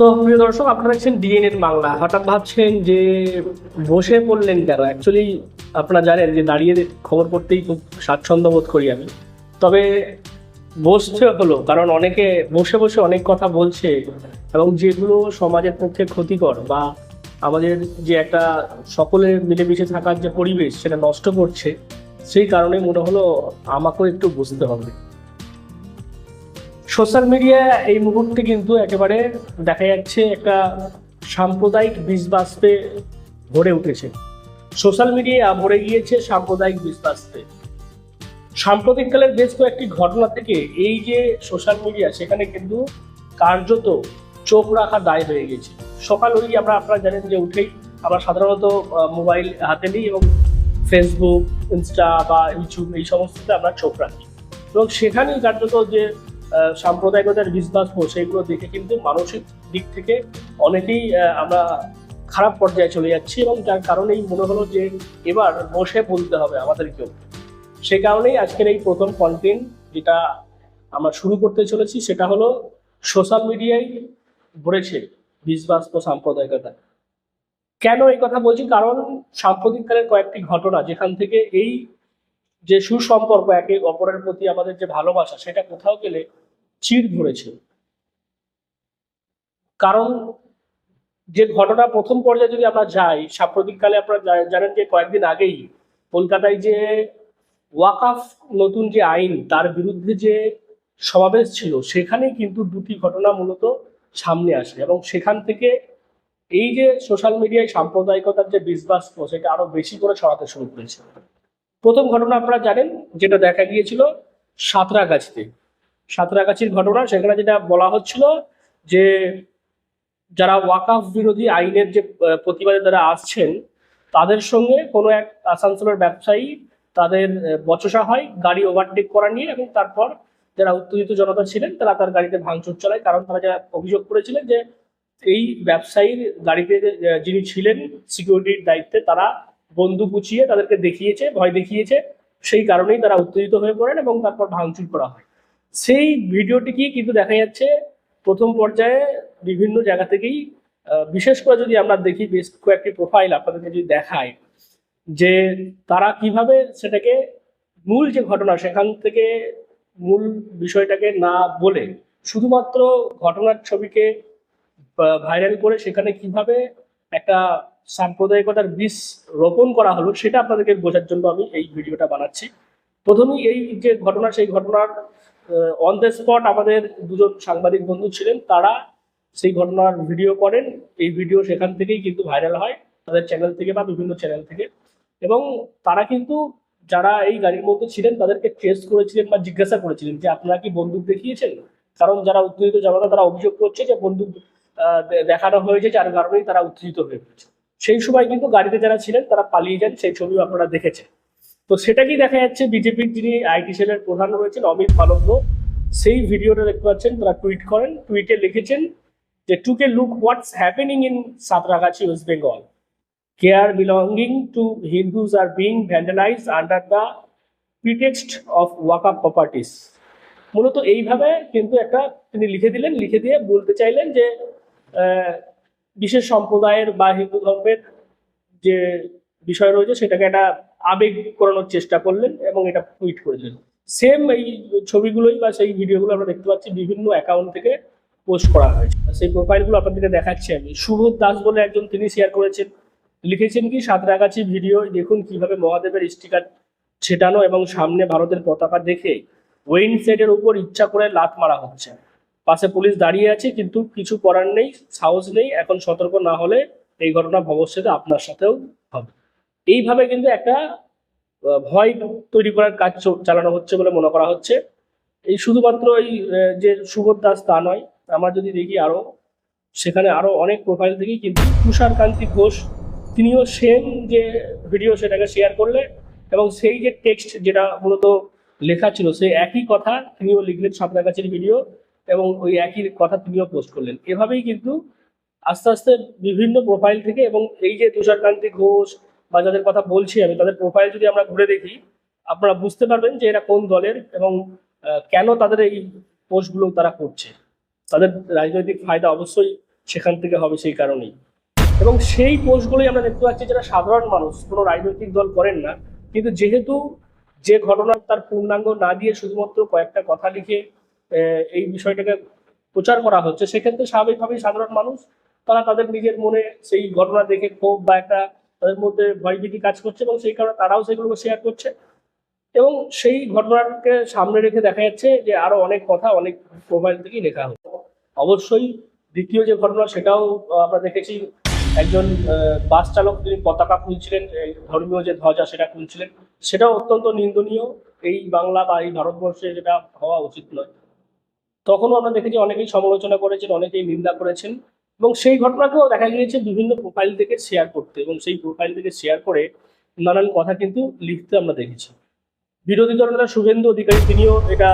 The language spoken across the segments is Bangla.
তো প্রিয় দর্শক, আপনারা দেখছেন ডিএনএ বাংলা। হঠাৎ ভাবছেন যে বসে পড়লেন কেন? অ্যাকচুয়ালি আপনারা জানেন যে দাঁড়িয়ে খবর পড়তেই খুব স্বাচ্ছন্দ্য বোধ করি আমি। তবে বসতে হলো, কারণ অনেকে বসে বসে অনেক কথা বলছে এবং যেগুলো সমাজের পক্ষে ক্ষতিকর বা আমাদের যে একটা সকলে মিলেমিশে থাকার যে পরিবেশ, সেটা নষ্ট করছে, সেই কারণে মনে হলো আমাকেও একটু বুঝতে হবে। সোশ্যাল মিডিয়া এই মুহূর্তে কিন্তু একেবারে দেখা যাচ্ছে একটা সাম্প্রদায়িক বিষবাষ্পে ভরে উঠেছে। সোশ্যাল মিডিয়া ভরে গিয়েছে সাম্প্রদায়িক বিষবাষ্পে। সাম্প্রতিককালের বেশ কয়েকটি ঘটনা থেকে এই যে সোশ্যাল মিডিয়া সেখানে কিন্তু কার্যত চোখ রাখা দায় হয়ে গেছে। সকাল হলেই আমরা আপনারা জানেন যে উঠেই আমরা সাধারণত মোবাইল হাতে নিই এবং ফেসবুক ইনস্টা বা ইউটিউব এই সমস্ততে আমরা চোখ রাখি। এবং সেখানেই কার্যত যে সাম্প্রদায়িকতার বিশ্বাস সেইগুলো দেখে কিন্তু মানসিক দিক থেকে অনেকেই আমরা খারাপ পর্যায়ে চলে যাচ্ছি এবং যার কারণেই মনে হলো যে এবার বসে বলতে হবে আমাদেরকেও। সে কারণেই আজকের এই প্রথম কন্টেন্ট যেটা আমরা শুরু করতে চলেছি, সেটা হলো সোশ্যাল মিডিয়ায় ভরেছে বিষবাস্প সাম্প্রদায়িকতা। কেন এই কথা বলছি? কারণ সাম্প্রতিককালের কয়েকটি ঘটনা যেখান থেকে এই যে সুসম্পর্ক একে অপরের প্রতি আমাদের যে ভালোবাসা, সেটা কোথাও গেলে চির ধরেছে। কারণ যে ঘটনা প্রথম পর্যায়ে যদি আমরা যাই, সাম্প্রতিককালে আপনারা জানেন যে কয়েকদিন আগেই কলকাতায় যে ওয়াকাফ নতুন যে আইন, তার বিরুদ্ধে যে সমাবেশ ছিল সেখানে কিন্তু দুটি ঘটনা মূলত সামনে আসে এবং সেখান থেকে এই যে সোশ্যাল মিডিয়ায় সাম্প্রদায়িকতার যে বিশ্বাস সেটা আরও বেশি করে ছড়াতে শুরু করেছে। প্রথম ঘটনা আপনারা জানেন, যেটা দেখা গিয়েছিল সাঁতরাগাছিতে। সাঁতরাগাছির ঘটনা, সেখানে যেটা বলা হচ্ছিল যে যারা ওয়াকাফ বিরোধী আইনের যে প্রতিবাদে যারা আসছেন, তাদের সঙ্গে কোনো এক আসানসোলের ব্যবসায়ী তাদের বচসা হয়, গাড়ি ওভারটেক করা নিয়ে এবং তারপর যারা উত্তেজিত জনতা ছিলেন, তারা তার গাড়িতে ভাঙচুর চালায়। কারণ তারা যারা অভিযোগ করেছিলেন যে এই ব্যবসায়ীর গাড়িতে যিনি ছিলেন সিকিউরিটির দায়িত্বে, তারা বন্দুক উঁচিয়ে তাদেরকে দেখিয়েছে, ভয় দেখিয়েছে। সেই কারণেই তারা উত্তেজিত হয়ে পড়েন এবং তারপর ভাঙচুর করা হয়। সেই ভিডিওটিকে কিন্তু দেখা যাচ্ছে, প্রথম পর্যায়ে বিভিন্ন জায়গা থেকেই বিশেষ করে যদি আমরা দেখি বেশ কয়েকটি প্রোফাইল আপনাদেরকে যদি দেখায় যে তারা কীভাবে সেটাকে মূল যে ঘটনা, সেখান থেকে মূল বিষয়টাকে না বলে শুধুমাত্র ঘটনার ছবিকে ভাইরাল করে সেখানে কীভাবে একটা সাম্প্রদায়িকতার বীজ রোপণ করা হলো, সেটা আপনাদেরকে বোঝার জন্য আমি এই ভিডিওটা বানাচ্ছি। প্রথমেই এই যে ঘটনা, সেই ঘটনার অন দ্য স্পট আমাদের দুজন সাংবাদিক বন্ধু ছিলেন, তারা সেই ঘটনার ভিডিও করেন। এই ভিডিও সেখান থেকেই কিন্তু ভাইরাল হয় তাদের চ্যানেল থেকে বা বিভিন্ন চ্যানেল থেকে। এবং তারা কিন্তু যারা এই গাড়ির মধ্যে ছিলেন, তাদেরকে টেস্ট করেছিলেন বা জিজ্ঞাসা করেছিলেন যে, আপনারা কি বন্দুক দেখিয়েছেন? কারণ যারা উত্তেজিত জনতা তারা অভিযোগ করছে যে, বন্দুক দেখানো হয়েছে, যার কারণেই তারা উত্তেজিত হয়ে পড়েছে। সেই সময় কিন্তু গাড়িতে যারা ছিলেন, তারা পালিয়ে যান, সেই ছবিও আপনারা দেখেছেন। তো সেটাকেই দেখা যাচ্ছে বিজেপির যিনি আইটি সেলের প্রধান রয়েছেন, অমিত মালব্য সেই ভিডিওটা দেখতে পাচ্ছেন, তারা টুইট করেন, টুইটে লিখেছেন যে টুকে look what's happening in Santragachi West Bengal care belonging to Hindus are being vandalized under the pretext of Waqf properties. মূলত এইভাবে কিন্তু একটা তিনি লিখে দিলেন, লিখে দিয়ে বলতে চাইলেন যে বিশেষ সম্প্রদায়ের বা হিন্দু ধর্মের যে বিষয় রয়েছে, সেটাকে একটা আবেগ করানোর চেষ্টা করলেন এবং এটা টুইট করে সেম এই ছবিগুলোই বা সেই ভিডিওগুলো আমরা দেখতে পাচ্ছি, বিভিন্ন অ্যাকাউন্ট থেকে পোস্ট করা হয়েছে। সেই প্রোফাইলগুলো আপনাদেরকে দেখাচ্ছি আমি। সুবোধ দাস বলে একজন তিনি শেয়ার করেছেন। লিখেছেন কি, সাঁতরাগাছি ভিডিও দেখুন কীভাবে মহাদেবের স্টিকার ছেটানো এবং সামনে ভারতের পতাকা দেখে। ওয়েইন সেটের উপর ইচ্ছা করে লাত মারা হচ্ছে। পাশে পুলিশ দাঁড়িয়ে আছে, কিন্তু কিছু করার নেই, সাহস নেই, এখন সতর্ক না হলে এই ঘটনা ভবিষ্যতে আপনার সাথেও হবে। এইভাবে কিন্তু একটা ভয় তৈরি করার কাজ চালানো হচ্ছে বলে মনে করা হচ্ছে। এই শুধুমাত্র এই যে সুবোধ দাস তা নয়, আমরা যদি দেখি আরও, সেখানে আরও অনেক প্রোফাইল থেকেই কিন্তু তুষার কান্তি ঘোষ, তিনিও সেম যে ভিডিও সেটাকে শেয়ার করলে, এবং সেই যে টেক্সট যেটা মূলত লেখা ছিল, সেই একই কথা তিনিও লিখলেন সাঁতরাগাছির ভিডিও এবং ওই একই কথা তিনিও পোস্ট করলেন। এভাবেই কিন্তু আস্তে আস্তে বিভিন্ন প্রোফাইল থেকে এবং এই যে তুষারকান্তি ঘোষ বা যাদের কথা বলছি আমি, তাদের প্রোফাইল যদি আমরা ঘুরে দেখি, আপনারা বুঝতে পারবেন যে এরা কোন দলের এবং কেন তাদের এই পোস্টগুলো তারা করছে। তাদের রাজনৈতিক ফায়দা অবশ্যই সেখান থেকে হবে সেই কারণেই। এবং সেই পোস্টগুলোই আমরা দেখতে পাচ্ছি যারা সাধারণ মানুষ, কোনো রাজনৈতিক দল করেন না। কিন্তু যেহেতু যে ঘটনা তার পূর্ণাঙ্গ না দিয়ে শুধুমাত্র কয়েকটা কথা লিখে এই বিষয়টাকে প্রচার করা হচ্ছে। সেক্ষেত্রে স্বাভাবিকভাবেই সাধারণ মানুষ, তারা তাদের নিজের মনে সেই ঘটনা দেখে ক্ষোভ বা একটা তাদের মধ্যে ভয়ভীতি কাজ করছে এবং সেই কারণে তারাও সেগুলোকে শেয়ার করছে। এবং সেই ঘটনাকে সামনে রেখে দেখা যাচ্ছে যে আরও অনেক কথা অনেক প্রোফাইল থেকেই লেখা হচ্ছে। অবশ্যই দ্বিতীয় যে ঘটনা সেটাও আমরা দেখেছি, একজন বাস চালক তিনি পতাকা খুলছিলেন ধর্মীয় যে ধ্বজা সেটা খুলছিলেন, সেটাও অত্যন্ত নিন্দনীয়। এই বাংলা বা এই ভারতবর্ষে যেটা হওয়া উচিত নয়। তখনও আমরা দেখেছি অনেকেই সমালোচনা করেছেন, অনেকেই নিন্দা করেছেন এবং সেই ঘটনাকেও দেখা গিয়েছে বিভিন্ন প্রোফাইল থেকে শেয়ার করতে এবং সেই প্রোফাইল থেকে শেয়ার করে নানান কথা কিন্তু লিখতে আমরা দেখেছি। বিরোধী দলনেতা শুভেন্দু অধিকারী তিনিও এটা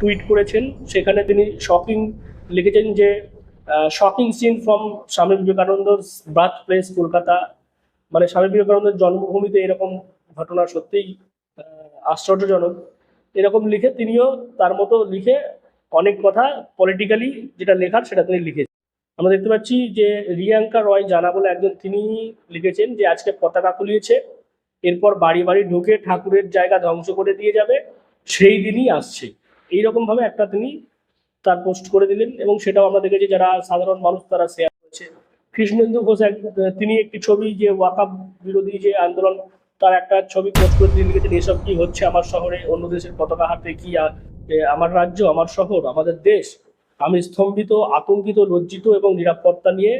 টুইট করেছেন। সেখানে তিনি শপিং লিখেছেন যে shopping scene from Swami Vivekananda birth place Kolkata. মানে স্বামী বিবেকানন্দের জন্মভূমিতে এরকম ঘটনা সত্যিই আশ্চর্যজনক। এরকম লিখে তিনিও তার মতো লিখে অনেক কথা পলিটিক্যালি যেটা লেখার সেটা তিনি লিখেছেন। আমরা দেখতে পাচ্ছি যে রিয়াঙ্কা রয় জানা বলে একজন তিনি লিখেছেন যে আজকে পতাকা খুলিয়েছে, এরপর বাড়ি বাড়ি ঢুকে ঠাকুরের জায়গা ধ্বংস করে দিয়ে যাবে, সেই দিনই আসছে। এইরকম ভাবে একটা তিনি তার পোস্ট করে দিলেন এবং সেটাও আমরা দেখেছি যারা সাধারণ মানুষ তারা শেয়ার করেছে। কৃষ্ণেন্দু ঘোষ এক, তিনি একটি ছবি যে ওয়াকাপ বিরোধী যে আন্দোলন, তার একটা ছবি পোস্ট করে তিনি লিখেছেন, এসব কি হচ্ছে আমার শহরে? অন্য দেশের পতাকা হাতে কি আমার রাজ্য, আমার শহর, আমাদের দেশ, আমি স্তম্ভিত, আতঙ্কিত, লজ্জিত এবং নিরাপত্তা নিয়ে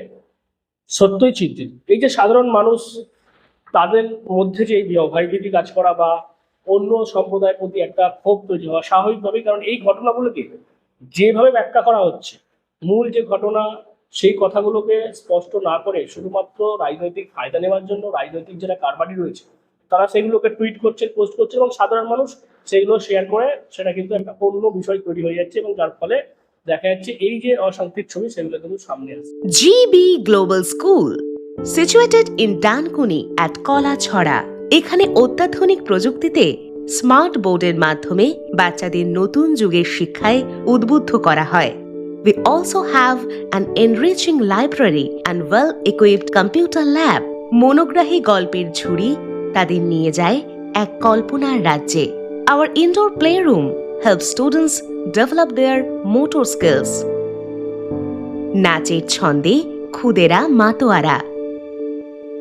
সত্যই চিন্তিত। এই যে সাধারণ মানুষ, তাদের মধ্যে যে ভয়ভীতি কাজ করা বা অন্য সম্প্রদায়ের প্রতি একটা ক্ষোভ তৈরি হওয়া স্বাভাবিকভাবেই, কারণ এই ঘটনাগুলোকে যেভাবে ব্যাখ্যা করা হচ্ছে, মূল যে ঘটনা, সেই কথাগুলোকে স্পষ্ট না করে শুধুমাত্র রাজনৈতিক ফায়দা নেওয়ার জন্য রাজনৈতিক যারা কারবারি রয়েছে তারা সেগুলোকে টুইট করছে পোস্ট করছে এবং সাধারণ মানুষ সেগুলো শেয়ার করে সেটা কিন্তু একটা অন্য বিষয় তৈরি হয়ে যাচ্ছে এবং যার ফলে দেখা যাচ্ছে এই যে অশান্তির ছবি সেগুলো কিন্তু সামনে আসছে। GB Global School, situated in Dankuni at Kalachhara এখানে অত্যাধুনিক প্রযুক্তিতে স্মার্ট বোর্ডের মাধ্যমে বাচ্চাদের নতুন যুগের শিক্ষায় উদ্বুদ্ধ করা হয়। We also have an enriching library and well-equipped computer lab. মনোগ্রাহী গল্পের ঝুড়ি তাদের নিয়ে যায় এক কল্পনার রাজ্যে। Our indoor play room help students develop their motor skills নাচের ছন্দে খুদেরা মাতোয়ারা।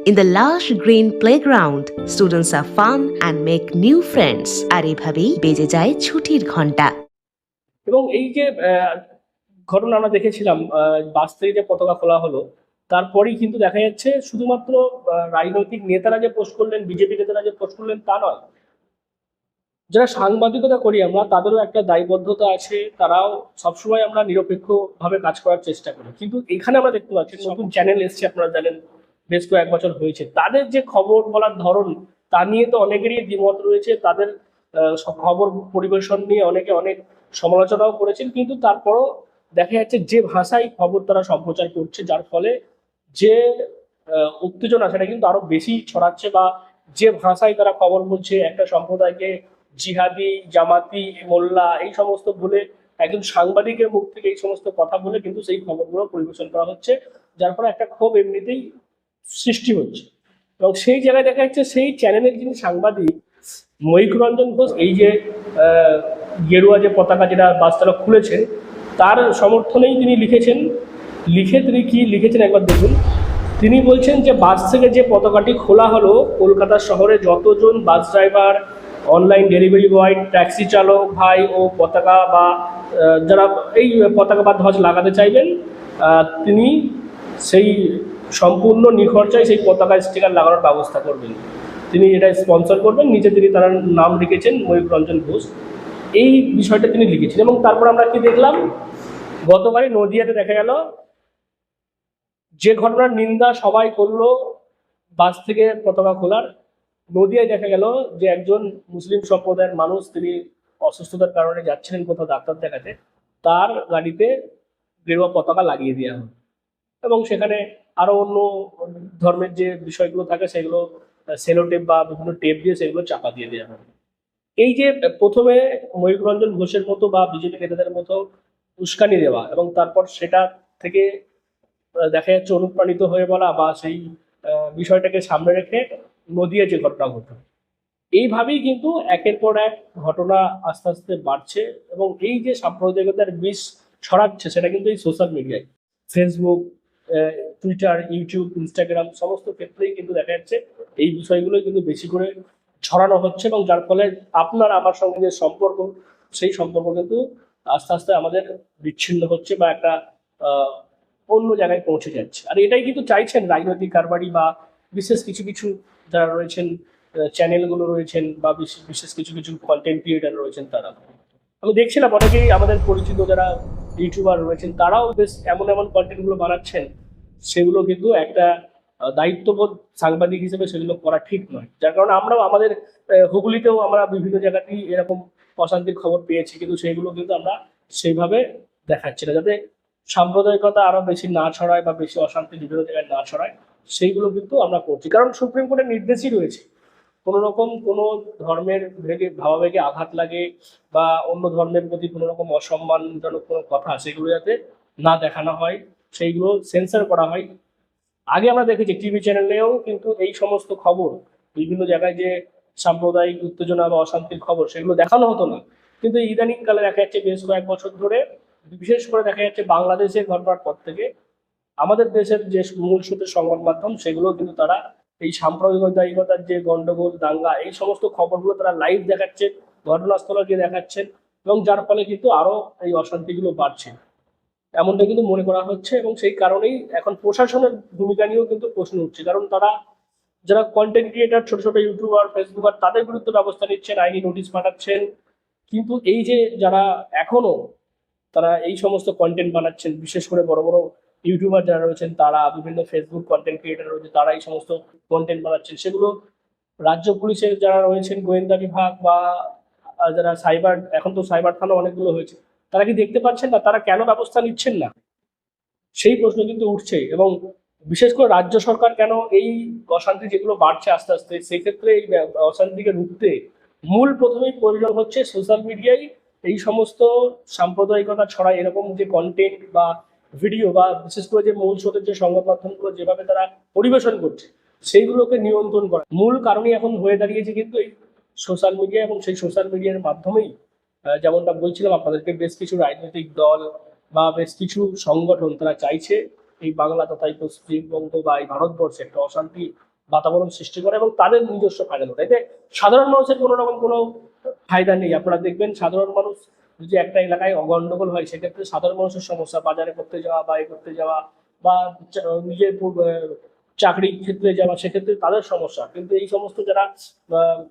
In the lush green play ground students are fun and make new friends আর এভাবেই বেজে যায় ছুটির ঘণ্টা এবং এই যে ঘটনা আমরা দেখেছিলাম বাস থেকে যে পতাকা খোলা হলো তারপরেই কিন্তু দেখা যাচ্ছে শুধুমাত্র রাজনৈতিক নেতারা যে পোস্ট করলেন, বিজেপি নেতারা যে পোস্ট করলেন তা নয়। যারা সাংবাদিকতা করি আমরা, তাদেরও একটা দায়বদ্ধতা আছে, তারাও সবসময় আমরা নিরপেক্ষ ভাবে কাজ করার চেষ্টা করি। কিন্তু এখানে আমরা দেখতে পাচ্ছি, নতুন চ্যানেল এসছে, আপনারা জানেন, বেশ কয়েক বছর হয়েছে। তাদের যে খবর বলার ধরন, তা নিয়ে তো অনেকেরই দ্বিমত রয়েছে। তাদের খবর পরিবেশন নিয়ে অনেকে অনেক সমালোচনাও করেছেন। কিন্তু তারপরও দেখা যাচ্ছে, যে ভাষায় খবর তারা সম্প্রচার করছে, যার ফলে যে উত্তেজনা সেটা কিন্তু আরও বেশি ছড়াচ্ছে বা যে ভাষায় তারা খবর বলছে, একটা সম্প্রদায়কে জিহাদি, জামাতি, মোল্লা এই সমস্ত বলে একজন সাংবাদিকের মুখ থেকে এই সমস্ত কথা বলে কিন্তু সেই খবরগুলো পরিবেশন করা হচ্ছে, যার ফলে একটা ক্ষোভ এমনিতেই সৃষ্টি হচ্ছে। এবং সেই জায়গায় দেখা যাচ্ছে সেই চ্যানেলের যিনি সাংবাদিক ময়ূক রঞ্জন ঘোষ, এই যে গেরুয়া যে পতাকা যেটা বাস চালক খুলেছেন, তার সমর্থনেই তিনি লিখেছেন লিখে তিনি কি লিখেছেন একবার দেখুন। তিনি বলছেন যে, বাস থেকে যে পতাকাটি খোলা হলো, কলকাতা শহরে যতজন bus driver online delivery boy taxi চালক ভাই ও পতাকা বা যারা এই পতাকা বা ধ্বজ লাগাতে চাইবেন তিনি সেই সম্পূর্ণ নিখরচায় সেই পতাকা স্টিকার লাগানোর ব্যবস্থা করবেন। তিনি এটা স্পন্সর করবেন, নিচে তিনি তার নাম লিখেছেন ময়ূক রঞ্জন ঘোষ। এই বিষয়টা তিনি লিখেছেন এবং তারপর আমরা কি দেখলাম? গতবারই নদিয়াতে দেখা গেল যে ঘটনার নিন্দা সবাই করল, বাস থেকে পতাকা খোলার, নদিয়ায় দেখা গেল যে একজন মুসলিম সম্প্রদায়ের মানুষ, তিনি অসুস্থতার কারণে যাচ্ছিলেন কোথাও ডাক্তার দেখাতে, তার গাড়িতে গেরুয়া পতাকা লাগিয়ে দেওয়া হলো। এবং সেখানে আরও অন্য ধর্মের যে বিষয়গুলো থাকে, সেগুলো সেলো টেপ বা বিভিন্ন টেপ দিয়ে সেগুলো চাপা দিয়ে দেওয়া হবে এই যে প্রথমে ময়ূক রঞ্জন ঘোষের মতো বা বিজেপি নেতাদের মতো উস্কানি দেওয়া এবং তারপর সেটা থেকে দেখা যাচ্ছে অনুপ্রাণিত হয়ে বলা বা সেই বিষয়টাকে সামনে রেখে নদিয়া যে ঘটনা ঘটল। এইভাবেই কিন্তু একের পর এক ঘটনা আস্তে আস্তে বাড়ছে এবং এই যে সাম্প্রদায়িকতার বিষ ছড়াচ্ছে, সেটা কিন্তু এই সোশ্যাল মিডিয়ায় ফেসবুক টুইটার ইউটিউব ইনস্টাগ্রাম সমস্ত ক্ষেত্রেই কিন্তু দেখা যাচ্ছে এই বিষয়গুলো কিন্তু বেশি করে ছড়ানো হচ্ছে এবং যার ফলে আপনার, আমার সঙ্গে যে সম্পর্ক, সেই সম্পর্ক কিন্তু আস্তে আস্তে আমাদের বিচ্ছিন্ন হচ্ছে বা একটা অন্য জায়গায় পৌঁছে যাচ্ছে। আর এটাই কিন্তু চাইছেন রাজনৈতিক কারবারি বা বিশেষ কিছু কিছু যারা রয়েছেন চ্যানেলগুলো রয়েছেন বা বিশেষ কিছু কিছু কন্টেন্ট ক্রিয়েটার রয়েছেন তারা। আমি দেখছিলাম অনেকেই আমাদের পরিচিত যারা ইউটিউবার রয়েছেন, তারাও বেশ এমন এমন কন্টেন্টগুলো বানাচ্ছেন, সেগুলো কিন্তু একটা দায়িত্ববোধ সাংবাদিক হিসেবে সেগুলো করা ঠিক নয়। যার কারণে আমরাও আমাদের হুগলিতেও আমরা বিভিন্ন জায়গাতেই এরকম অশান্তির খবর পেয়েছি, কিন্তু সেগুলো কিন্তু আমরা সেইভাবে দেখাচ্ছি না, যাতে সাম্প্রদায়িকতা আরও বেশি না ছড়ায় বা বেশি অশান্তি বিভিন্ন জায়গায় না ছড়ায়, সেইগুলো কিন্তু আমরা করছি। কারণ সুপ্রিম কোর্টের নির্দেশই রয়েছে। কোনো রকম কোনো ধর্মের ভেগে ভাবাবেগে আঘাত লাগে বা অন্য ধর্মের প্রতি কোনো রকম অসম্মানজনক কোনো কথা সেগুলো যাতে না দেখানো হয়, সেইগুলো সেন্সার করা হয়। আগে আমরা দেখেছি টিভি চ্যানেলেও কিন্তু এই সমস্ত খবর, বিভিন্ন জায়গায় যে সাম্প্রদায়িক উত্তেজনা বা অশান্তির খবর, সেগুলো দেখানো হতো না। কিন্তু ইদানিং কালে দেখা যাচ্ছে বেশ কয়েক বছর ধরে বিশেষ করে দেখা যাচ্ছে বাংলাদেশের ঘটনার পর থেকে আমাদের দেশের যে মূল স্রোতের সংবাদ মাধ্যম, সেগুলো কিন্তু তারা এই সাম্প্রদায়িকতার যে গন্ডগোল, দাঙ্গা, এই সমস্ত খবরগুলো তারা লাইভ দেখাচ্ছে, ঘটনাস্থলে গিয়ে দেখাচ্ছেন এবং যার ফলে কিন্তু আরও এই অশান্তিগুলো বাড়ছে। এমনটা কিন্তু মনে করা হচ্ছে এবং সেই কারণেই এখন প্রশাসনের ভূমিকা নিয়েও কিন্তু প্রশ্ন উঠছে। কারণ তারা যারা কন্টেন্ট ক্রিয়েটার ছোট ছোট ইউটিউবার ফেসবুকার তাদের বিরুদ্ধে ব্যবস্থা নিচ্ছেন, আইনি নোটিশ পাঠাচ্ছেন। কিন্তু এই যে যারা এখনও তারা এই সমস্ত কন্টেন্ট বানাচ্ছেন, বিশেষ করে বড় বড় ইউটিউবার যারা রয়েছেন, তারা বিভিন্ন ফেসবুক কন্টেন্ট ক্রিয়েটার রয়েছে, তারা এই সমস্ত কন্টেন্ট বানাচ্ছেন। সেগুলো রাজ্য পুলিশের যারা রয়েছেন, গোয়েন্দা বিভাগ বা যারা সাইবার এখন তো সাইবার থানা অনেকগুলো হয়েছে, তারা কি দেখতে পাচ্ছেন না? তারা কেন ব্যবস্থা নিচ্ছেন না? সেই প্রশ্ন কিন্তু উঠছে এবং বিশেষ করে রাজ্য সরকার কেন এই অশান্তি যেগুলো বাড়ছে আস্তে আস্তে সেক্ষেত্রে এই অশান্তিকে রুখতে মূল প্রথমেই প্রয়োজন হচ্ছে সোশ্যাল মিডিয়ায় এই সমস্ত সাম্প্রদায়িকতা ছড়া এরকম যে কন্টেন্ট বা ভিডিও বা বিশেষ করে যে মূল স্রোতের যে সংবাদ মাধ্যমগুলো যেভাবে তারা পরিবেশন করছে, সেইগুলোকে নিয়ন্ত্রণ করা। মূল কারণই এখন হয়ে দাঁড়িয়েছে কিন্তু এই সোশ্যাল মিডিয়া এবং সেই সোশ্যাল মিডিয়ার মাধ্যমেই যেমনটা বলছিলাম, আপনাদেরকে বেশ কিছু রাজনৈতিক দল বা বেশ কিছু সংগঠন তারা চাইছে এই বাংলা তথা পশ্চিমবঙ্গ বা এই ভারতবর্ষে একটা অশান্তি বাতাবরণ সৃষ্টি করে এবং তাদের নিজস্ব ফায়দা এতে সাধারণ মানুষের কোনো রকম কোনো ফায়দা নেই। আপনারা দেখবেন সাধারণ মানুষ যদি একটা এলাকায় অগণ্ডগোল হয়, সেক্ষেত্রে সাধারণ মানুষের সমস্যা, বাজারে করতে যাওয়া বা এ করতে যাওয়া বা নিজের চাকরির ক্ষেত্রে যাওয়া, সেক্ষেত্রে তাদের সমস্যা। কিন্তু এই সমস্ত যারা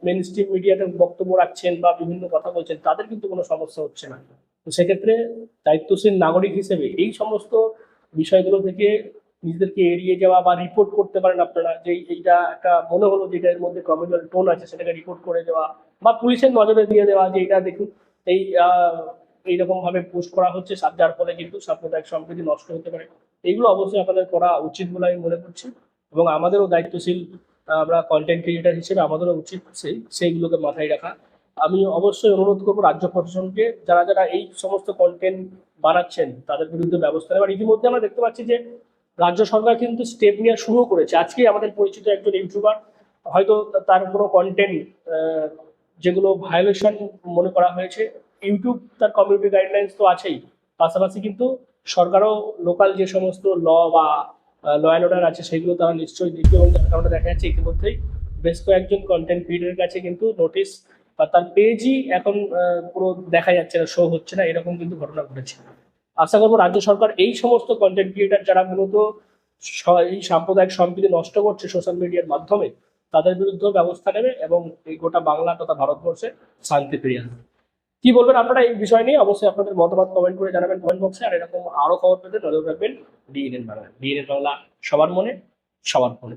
মেন স্ট্রিম মিডিয়াতে বক্তব্য রাখছেন বা বিভিন্ন কথা বলছেন, তাদের কিন্তু কোনো সমস্যা হচ্ছে না। তো সেক্ষেত্রে দায়িত্বশীল নাগরিক হিসেবে এই সমস্ত বিষয়গুলো থেকে নিজেদেরকে এড়িয়ে যাওয়া বা রিপোর্ট করতে পারেন আপনারা। যে এইটা একটা মনে হলো যেটা এর মধ্যে কমিউনাল টোন আছে, সেটাকে রিপোর্ট করে দেওয়া। বা পুলিশের নজরে দিয়ে দেওয়া যে এটা দেখুন, এই এইরকম ভাবে পোস্ট করা হচ্ছে যার ফলে কিন্তু সাম্প্রদায়িক সম্প্রীতি নষ্ট হতে পারে। এইগুলো অবশ্যই আপনাদের করা উচিত বলে আমি মনে করছি এবং আমাদেরও দায়িত্বশীল আমরা কন্টেন্ট ক্রিয়েটার হিসেবে আমাদেরও উচিত সেই, সেইগুলোকে মাথায় রাখা। আমি অবশ্যই অনুরোধ করব রাজ্য প্রশাসনকে, যারা যারা এই সমস্ত কন্টেন্ট বানাচ্ছেন, তাদের বিরুদ্ধে ব্যবস্থা নেওয়ার। ইতিমধ্যে আমরা দেখতে পাচ্ছি যে রাজ্য সরকার কিন্তু স্টেপ নেওয়া শুরু করেছে। আজকে আমাদের পরিচিত একজন ইউটিউবার হয়তো তার কোনো কন্টেন্ট যেগুলো ভায়োলেশন মনে করা হয়েছে। ইউটিউব তার কমিউনিটি গাইডলাইন্স তো আছেই। পাশাপাশি কিন্তু সরকারও লোকাল যে সমস্ত ল বা ল অ্যান্ড অর্ডার আছে, সেগুলো তারা নিশ্চয়ই দেখবে এবং যার কারণে দেখা যাচ্ছে ইতিমধ্যেই বেশ কয়েকজন কন্টেন্ট ক্রিয়েটারের কাছে কিন্তু নোটিশ বা তার পেজই এখন পুরো দেখা যাচ্ছে না শো হচ্ছে না, এরকম কিন্তু ঘটনা ঘটেছে। আশা করব রাজ্য সরকার এই সমস্ত কন্টেন্ট ক্রিয়েটার যারা মূলত এই সাম্প্রদায়িক সম্প্রীতি নষ্ট করছে সোশ্যাল মিডিয়ার মাধ্যমে তাদের বিরুদ্ধেও ব্যবস্থা নেবে এবং এই গোটা বাংলা তথা ভারতবর্ষে শান্তি ফিরিয়ে আনবে। কি বলবেন আপনারা এই বিষয় নিয়ে? অবশ্যই আপনাদের মতামত কমেন্ট করে জানাবেন কমেন্ট বক্সে আর এরকম আরও খবর পেতে নজর রাখবেন ডিএনএন বাংলা। ডিএনএন বাংলা সবার মনে, সবার ফোনে।